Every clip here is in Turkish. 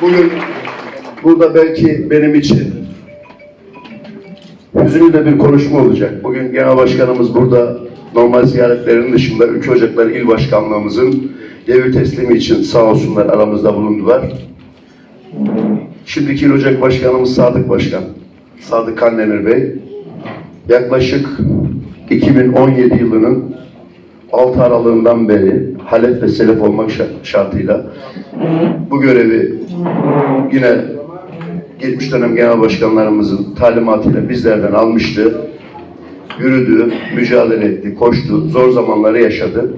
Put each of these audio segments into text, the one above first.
Bugün burada belki benim için hüzünlü bir konuşma olacak. Bugün Genel Başkanımız burada normal ziyaretlerinin dışında Ülke Ocakları İl Başkanlığımızın devir teslimi için sağ olsunlar aramızda bulundular. Şimdiki İl Ocak Başkanımız Sadık Başkan, Sadık Kandemir Bey, yaklaşık 2017 yılının 6 aralığından beri halef ve selef olmak şa- şartıyla bu görevi yine geçmiş dönem genel başkanlarımızın talimatıyla bizlerden almıştı. Yürüdü, mücadele etti, koştu, zor zamanları yaşadı.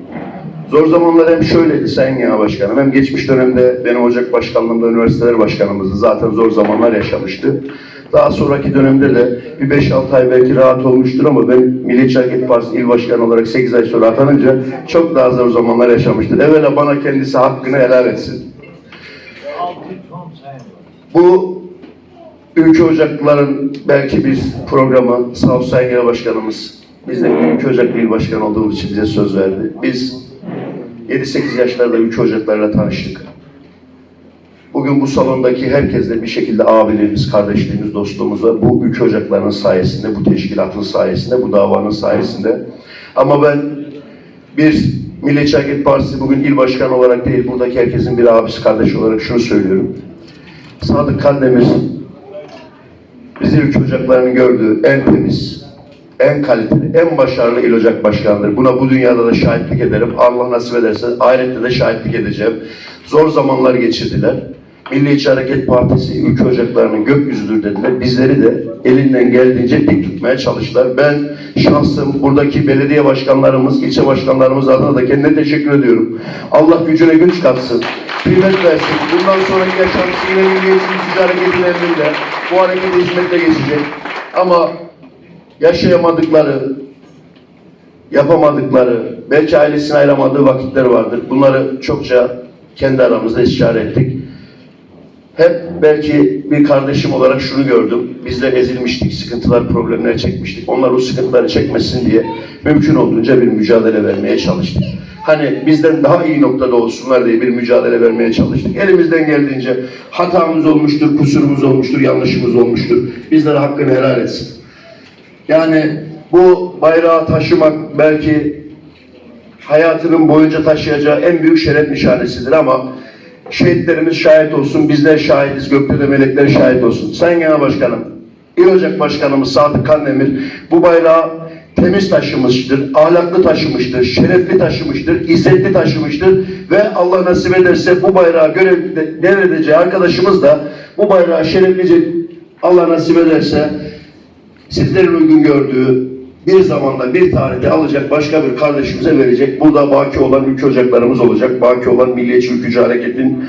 Zor zamanlar hem şöyleydi Sayın Genel Başkanım, hem geçmiş dönemde benim Ocak Başkanlığımda üniversiteler başkanımızdı. Zaten zor zamanlar yaşamıştı. Daha sonraki dönemde de bir 5-6 ay belki rahat olmuştur ama ben Milliyetçi Hareket Partisi il başkanı olarak 8 ay sonra atanınca çok daha zor zamanlar yaşamıştır. Evvela bana kendisi hakkını helal etsin. Bu Ülke Ocaklıların belki biz programı sağ olsun Genel Başkanımız biz de Ülke Ocaklı İl Başkanı olduğumuz için bize söz verdi. Biz 7-8 yaşlarda Ülke Ocaklarıyla tanıştık. Bugün bu salondaki herkesle bir şekilde abiliğimiz, kardeşliğimiz, dostluğumuz var. Bu Ülke Ocaklarının sayesinde, bu teşkilatın sayesinde, bu davanın sayesinde. Ama ben bir Milliyetçi Hareket Partisi bugün il başkanı olarak değil, buradaki herkesin bir abisi, kardeşi olarak şunu söylüyorum. Sadık Kandemir bizi ülke ocaklarının gördüğü en temiz, en kaliteli, en başarılı il ocak başkanıdır. Buna bu dünyada da şahitlik ederim. Allah nasip ederse ahirette de şahitlik edeceğim. Zor zamanlar geçirdiler. Milliyetçi Hareket Partisi ülke ocaklarının gökyüzüdür dediler. Bizleri de elinden geldiğince dik tutmaya çalıştılar. Ben şahsım buradaki belediye başkanlarımız, ilçe başkanlarımız adına da kendine teşekkür ediyorum. Allah gücüne güç katsın. Kıymet versin. Bundan sonraki yaşantısı yine Milliyetçi Ülkücü Hareketi'nin emrinde. Bu harekete hizmetle geçecek. Ama yaşayamadıkları, yapamadıkları, belki ailesini ayıramadığı vakitler vardır. Bunları çokça kendi aramızda istişare ettik. Hep belki bir kardeşim olarak şunu gördüm. Bizler ezilmiştik, sıkıntılar, problemler çekmiştik. Onlar o sıkıntıları çekmesin diye mümkün olduğunca bir mücadele vermeye çalıştık. Hani bizden daha iyi noktada olsunlar diye bir mücadele vermeye çalıştık. Elimizden geldiğince hatamız olmuştur, kusurumuz olmuştur, yanlışımız olmuştur. Bizlere hakkını helal etsin. Yani bu bayrağı taşımak belki hayatının boyunca taşıyacağı en büyük şeref nişanesidir ama şehitlerimiz şahit olsun, bizler şahidiz, gökte de melekler şahit olsun. Sayın Genel Başkanım, İl Ocak Başkanımız Sadık Kandemir bu bayrağı temiz taşımıştır, ahlaklı taşımıştır, şerefli taşımıştır, izzetli taşımıştır ve Allah nasip ederse bu bayrağı görev devredeceği arkadaşımız da bu bayrağı şereflice Allah nasip ederse sizlerin uygun gördüğü bir zamanda bir tarihte alacak başka bir kardeşimize verecek. Burada baki olan ülke ocaklarımız olacak. Baki olan Milliyetçi Ülkücü Hareket'in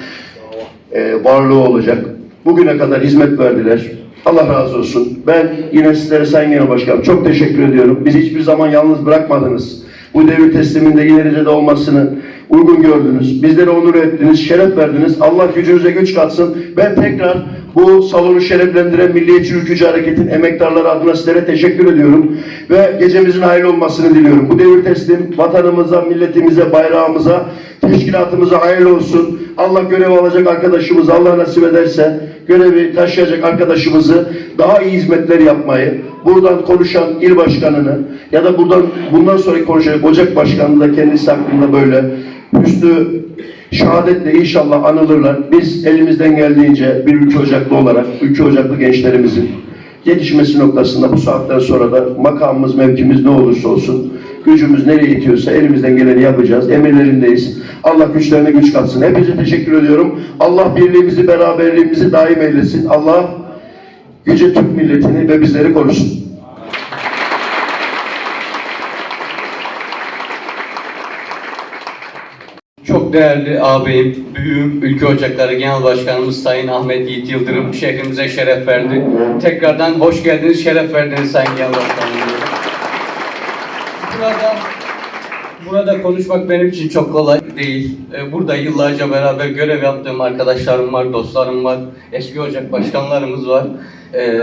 e, varlığı olacak. Bugüne kadar hizmet verdiler. Allah razı olsun. Ben yine sizlere Sayın Genel Başkanım çok teşekkür ediyorum. Bizi hiçbir zaman yalnız bırakmadınız. Bu devir tesliminde ileride de olmasını uygun gördünüz. Bizleri onur ettiniz, şeref verdiniz. Allah gücünüze güç katsın. Ben tekrar bu salonu şereflendiren Milliyetçi Ülkücü Hareket'in emektarları adına sizlere teşekkür ediyorum. Ve gecemizin hayırlı olmasını diliyorum. Bu devir teslim vatanımıza, milletimize, bayrağımıza, teşkilatımıza hayırlı olsun. Allah görev alacak arkadaşımızı Allah nasip ederse görevi taşıyacak arkadaşımızı daha iyi hizmetler yapmayı, buradan konuşan il başkanını ya da buradan bundan sonraki konuşacak ocak başkanını da kendisi hakkında böyle üstü şehadetle inşallah anılırlar. Biz elimizden geldiğince bir ülke ocaklı olarak ülke ocaklı gençlerimizin yetişmesi noktasında bu saatten sonra da makamımız, mevkimiz ne olursa olsun gücümüz nereye itiyorsa elimizden geleni yapacağız. Emirlerindeyiz. Allah güçlerine güç katsın. Hepinize teşekkür ediyorum. Allah birliğimizi, beraberliğimizi daim eylesin. Allah yüce Türk milletini ve bizleri korusun. Değerli ağabeyim, büyüğüm, Ülke Ocakları Genel Başkanımız Sayın Ahmet Yiğit Yıldırım şehrimize şeref verdi. Tekrardan hoş geldiniz, şeref verdiniz Sayın Genel Başkanım. Burada, burada konuşmak benim için çok kolay değil. Ee, Burada yıllarca beraber görev yaptığım arkadaşlarım var, dostlarım var, eski ocak başkanlarımız var. Ee,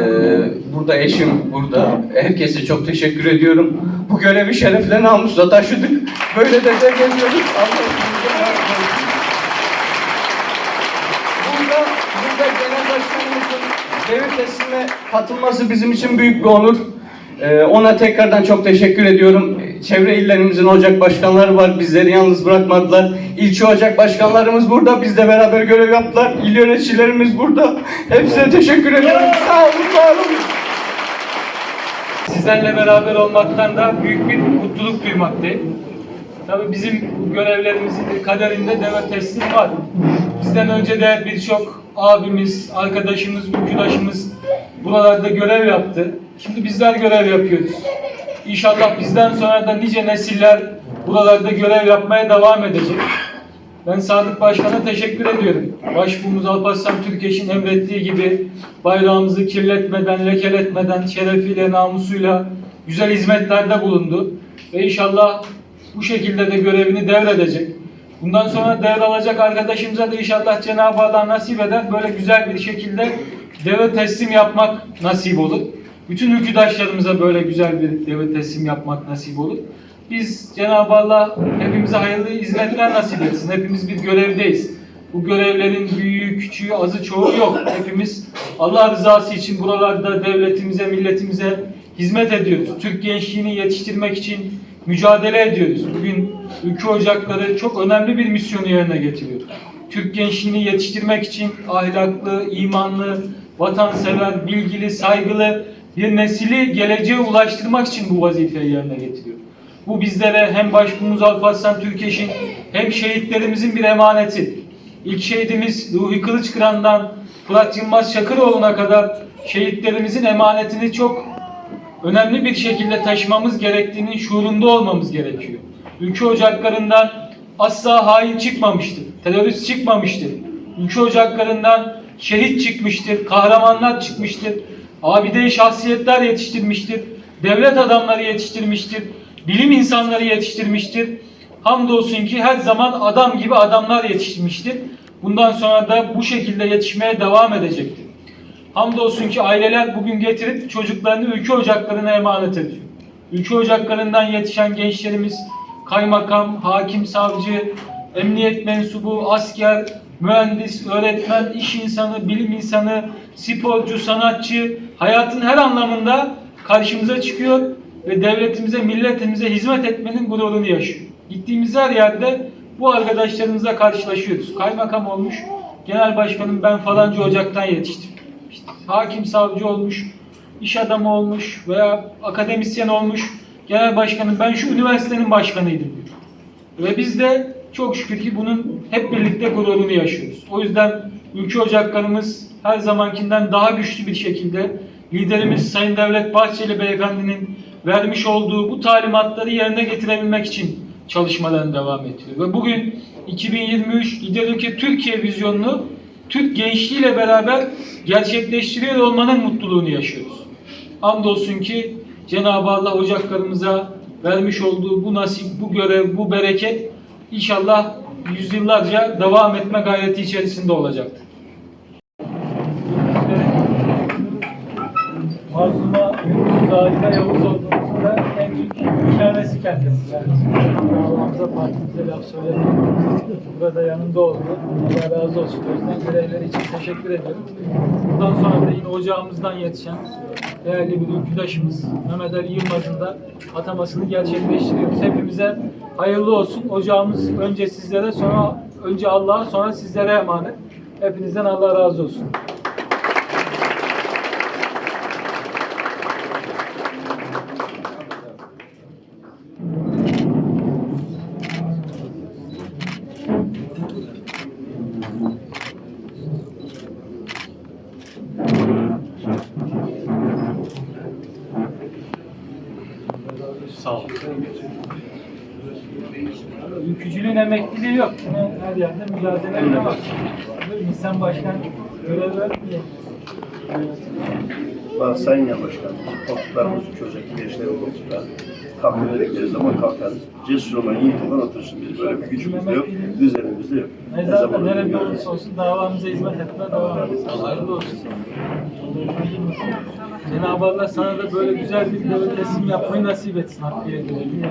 Burada eşim burada. Herkese çok teşekkür ediyorum. Bu görevi şerefle namusla taşıdık. Böyle de de geliyoruz. Allah hepimize razı olsun. Burada, teslime katılması bizim için büyük bir onur. Ee, ona tekrardan çok teşekkür ediyorum. Çevre illerimizin ocak başkanları var. Bizleri yalnız bırakmadılar. İlçe ocak başkanlarımız burada. Bizle beraber görev yaptılar. İl yöneticilerimiz burada. Hepsine teşekkür ediyorum. Sağ olun, var olun. Sizlerle beraber olmaktan da büyük bir mutluluk duymaktayım. Tabii bizim görevlerimizin kaderinde deve teslim var. Bizden önce de birçok abimiz, arkadaşımız, ülküdaşımız buralarda görev yaptı. Şimdi bizler görev yapıyoruz. İnşallah bizden sonra da nice nesiller buralarda görev yapmaya devam edecek. Ben Sadık Başkan'a teşekkür ediyorum. Başbuğumuz Alparslan Türkeş'in emrettiği gibi bayrağımızı kirletmeden, lekeletmeden, şerefiyle, namusuyla güzel hizmetlerde bulundu. Ve inşallah bu şekilde de görevini devredecek. Bundan sonra devralacak arkadaşımıza da inşallah Cenab-ı Allah nasip eder. Böyle güzel bir şekilde devre teslim yapmak nasip olur. Bütün ülküdaşlarımıza böyle güzel bir devre teslim yapmak nasip olur. Biz Cenab-ı Allah hepimize hayırlı hizmetler nasip etsin. Hepimiz bir görevdeyiz. Bu görevlerin büyüğü, küçüğü, azı, çoğu yok. Hepimiz Allah rızası için buralarda devletimize, milletimize hizmet ediyoruz. Türk gençliğini yetiştirmek için mücadele ediyoruz. Bugün ülke ocakları çok önemli bir misyonu yerine getiriyor. Türk gençliğini yetiştirmek için ahlaklı, imanlı, vatansever, bilgili, saygılı bir nesili geleceğe ulaştırmak için bu vazifeyi yerine getiriyor. Bu bizlere hem Başbuğumuz Alparslan Türkeş'in hem şehitlerimizin bir emaneti. İlk şehidimiz Ruhi Kılıçkıran'dan Fırat Yılmaz Çakıroğlu'na kadar şehitlerimizin emanetini çok önemli bir şekilde taşımamız gerektiğinin şuurunda olmamız gerekiyor. Ülke ocaklarından asla hain çıkmamıştır, terörist çıkmamıştır. Ülke ocaklarından şehit çıkmıştır, kahramanlar çıkmıştır, abide şahsiyetler yetiştirmiştir, devlet adamları yetiştirmiştir, bilim insanları yetiştirmiştir. Hamdolsun ki her zaman adam gibi adamlar yetiştirmiştir. Bundan sonra da bu şekilde yetişmeye devam edecektir. Hamdolsun ki aileler bugün getirip çocuklarını ülke ocaklarına emanet ediyor. Ülke ocaklarından yetişen gençlerimiz kaymakam, hakim, savcı, emniyet mensubu, asker, mühendis, öğretmen, iş insanı, bilim insanı, sporcu, sanatçı hayatın her anlamında karşımıza çıkıyor ve devletimize, milletimize hizmet etmenin gururunu yaşıyor. Gittiğimiz her yerde bu arkadaşlarımızla karşılaşıyoruz. Kaymakam olmuş, genel başkanım ben falanca ocaktan yetiştim. İşte hakim savcı olmuş, iş adamı olmuş veya akademisyen olmuş. Genel başkanım ben şu üniversitenin başkanıydım diyor. Ve biz de çok şükür ki bunun hep birlikte gururunu yaşıyoruz. O yüzden ülke ocaklarımız her zamankinden daha güçlü bir şekilde liderimiz Sayın Devlet Bahçeli Beyefendi'nin vermiş olduğu bu talimatları yerine getirebilmek için çalışmalarına devam ettiriyor. Ve bugün 2023 İdeoloji Türkiye vizyonunu Türk gençliğiyle beraber gerçekleştiriyor olmanın mutluluğunu yaşıyoruz. Hamdolsun ki Cenab-ı Allah ocaklarımıza vermiş olduğu bu nasip, bu görev, bu bereket inşallah yüzyıllarca devam etme gayreti içerisinde olacaktır. Mazluma, Yunus, Zahide, Yavuz olduğumuzda en büyük hikayesi kendimiz. Yani Allah'ımıza partimize laf söyledik. Burada yanında oldu. Allah razı olsun. O yüzden görevleri için teşekkür ediyorum. Bundan sonra da yine ocağımızdan yetişen değerli bir ülküdaşımız Mehmet Ali Yılmaz'ın da atamasını gerçekleştiriyoruz. Hepimize hayırlı olsun. Ocağımız önce sizlere sonra önce Allah'a sonra sizlere emanet. Hepinizden Allah razı olsun. Sağ olun. Ülkücülüğün emekliliği yok. Yine her yerde mücadele var. İnsan başkan görev vermiyor. Bak Sayın Yan Başkan, koltuklarımız çocuk gençlerin koltukları. Kalkın dedikleri zaman kalkarız. Cesur olan, yiğit olan otursun. Biz böyle bir gücümüz de yok, düzenimiz de yok. Ne zaman nerede olursa olsun davamıza hizmet etmeye devam ederiz. Hayırlı olsun. Cenab-ı Allah sana da böyle güzel bir devlet teslim yapmayı nasip etsin. Hakkı yerine